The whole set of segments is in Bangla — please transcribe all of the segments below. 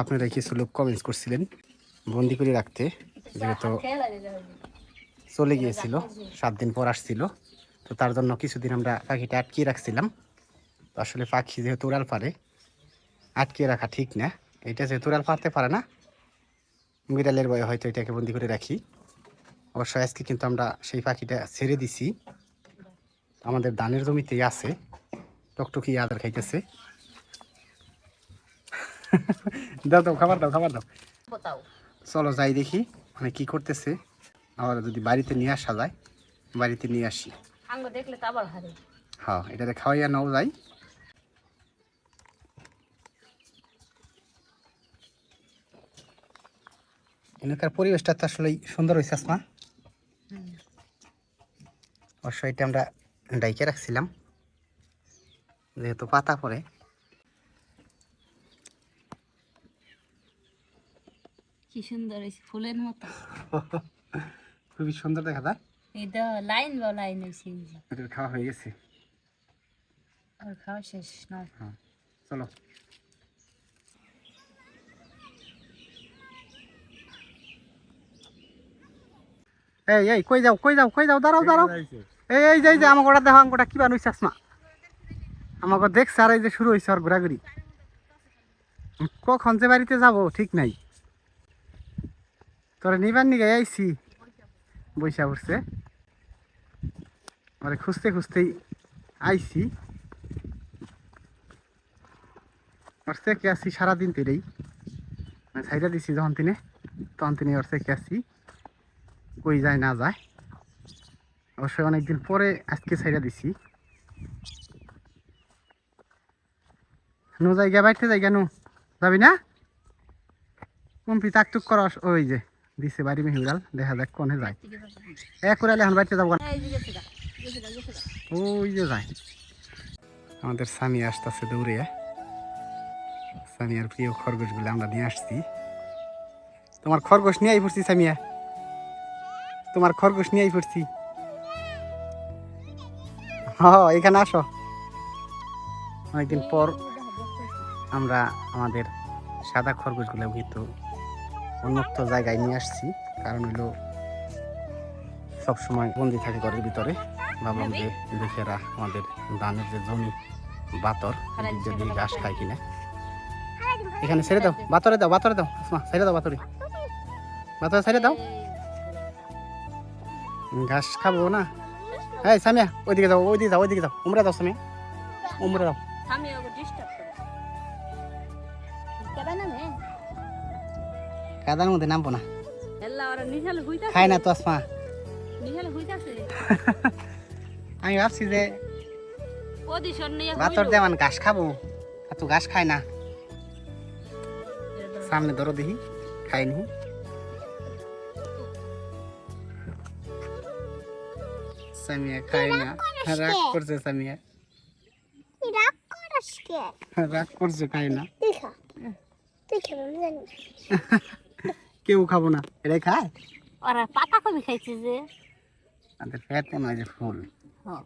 আপনারা কিছু লোক কমেন্টস করছিলেন, বন্দি করে রাখতে, যেহেতু চলে গিয়েছিল, সাত দিন পর আসছিল, তো তার জন্য কিছুদিন আমরা পাখিটা আটকিয়ে রাখছিলাম। তো আসলে পাখি যেহেতু উড়াল পারে, আটকিয়ে রাখা ঠিক না। এটা যেহেতু উড়াল পারতে পারে না বিড়ালের বয়ে হয়তো এটাকে বন্দি করে রাখি। অবশ্য আজকে কিন্তু আমরা সেই পাখিটা ছেড়ে দিছি। আমাদের ধানের জমিতেই আছে, টকটকি আদার খাইতেছে। দাও দাও খাবার দাও খাবার দাও। চলো যাই দেখি মানে কি করতেছে। আবার যদি বাড়িতে নিয়ে আসা যায় বাড়িতে নিয়ে আসি। দেখলে তো আবার হ্যাঁ এটাতে খাওয়াইয়া নাও যাই। এখানকার পরিবেশটা তো আসলে সুন্দর হয়েছে আসমা। অবশ্য এটা আমরা ডাইকে রাখছিলাম। যেহেতু পাতা পরে কি সুন্দর হয়েছে ফুলের মতো। খুবই সুন্দর দেখা যায় এই তো লাইন বা লাইন হয়েছে। এটার খাওয়া হয়ে গেছে। আর খাওয়া শেষ না। হ্যাঁ চলো। এই এই কই যাও কই যাও কই যাও দাঁড়াও দাঁড়াও। এই এই যে এই যে আমাকে ওটা দেখো আমাকে কি বানুইছে আসমা? আমাকে দেখছে আর এই যে শুরু হয়েছে আর ঘোরাঘুরি। কখন যে বাড়িতে যাব ঠিক নাই। তোরা নিবার নিগে আইছি। বৈশা উঠছে মানে খুঁজতে খুঁজতেই আইছি। ওর থেকে আসি সারাদিন তেরেই। মানে দিছি যখন তিনি, তখন তিনি ওর থেকে আসি কই যায় না যায়। অবশ্যই অনেকদিন পরে আজকে ছাইরা দিছি। নো জায়গা বাইতে জায়গা নু যাবি না? কম্পি তাক টুক করা, ওই যে। দিছে বাড়ি মেহুরাল দেখা যাক কোনে যায়। এক করে এখন বাড়িতে যাব না। এই যে গেছে গা, গেছে গা, গেছে গা। ওই যে যায়। আমাদের স্বামী আসতেছে দৌড়ে। সামিয়ার প্রিয় খরগোশগুলো আমরা নিয়ে আসছি। তোমার খরগোশ নিয়ে আই পড়ছি সামিয়া। তোমার খরগোশ নিয়ে আই পড়ছি হ এখানে আসো। অনেকদিন পর আমরা আমাদের সাদা খরগোশগুলো কিন্তু উন্মুক্ত জায়গায় নিয়ে আসছি। কারণ হলো সবসময় বন্দি থাকে ঘরের ভিতরে। ভাবলাম যে দেখেরা আমাদের ধানের যে জমি, বাতর যদি ঘাস খায় কিনা। এখানে ছেড়ে দাও, বাতরে দাও বাতরে দাও, আসমা, ছেড়ে দাও বাতরে। বাতরে ছেড়ে দাও। ঘাস খাব না। হ্যাঁ সামিয়া, ওইদিকে যাও ওইদিকে যাও ওইদিকে যাও। উমরা দাও সামিয়া। উমরা দাও। কাদার মধ্যে নামবো না। খায় না তো আসমা আমি ভাবছি যে পজিশন নিয়ে বাতর দিয়ে মানে ঘাস খাব আর তো ঘাস খায় না। সামনে ধরো দেখি খাইনি সামিয়া খায় না। রাগ করছে সামিয়া। রাগ কে? করছে খায় না। দেখা। তুই জানি কেউ খাব না। এটাই খায়? ওরা পাতা কবি খাইছে যে। আমাদের ফ্যাট মনে হয় যে ফুল। হ্যাঁ।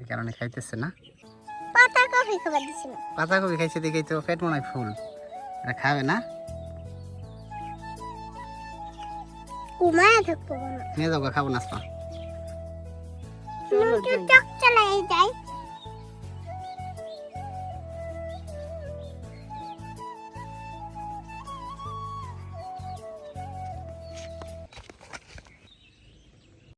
এই কারণে খাইতেছে না। পাতা কফি খাবার দিছি না। পাতা কবি খাইছে দেখেই তো ফ্যাট মনে হয় ফুল। এটা খাবে না? ঘুমায় থাকব না নিয়ে যাব খাব না চলো চক চালাই যাই।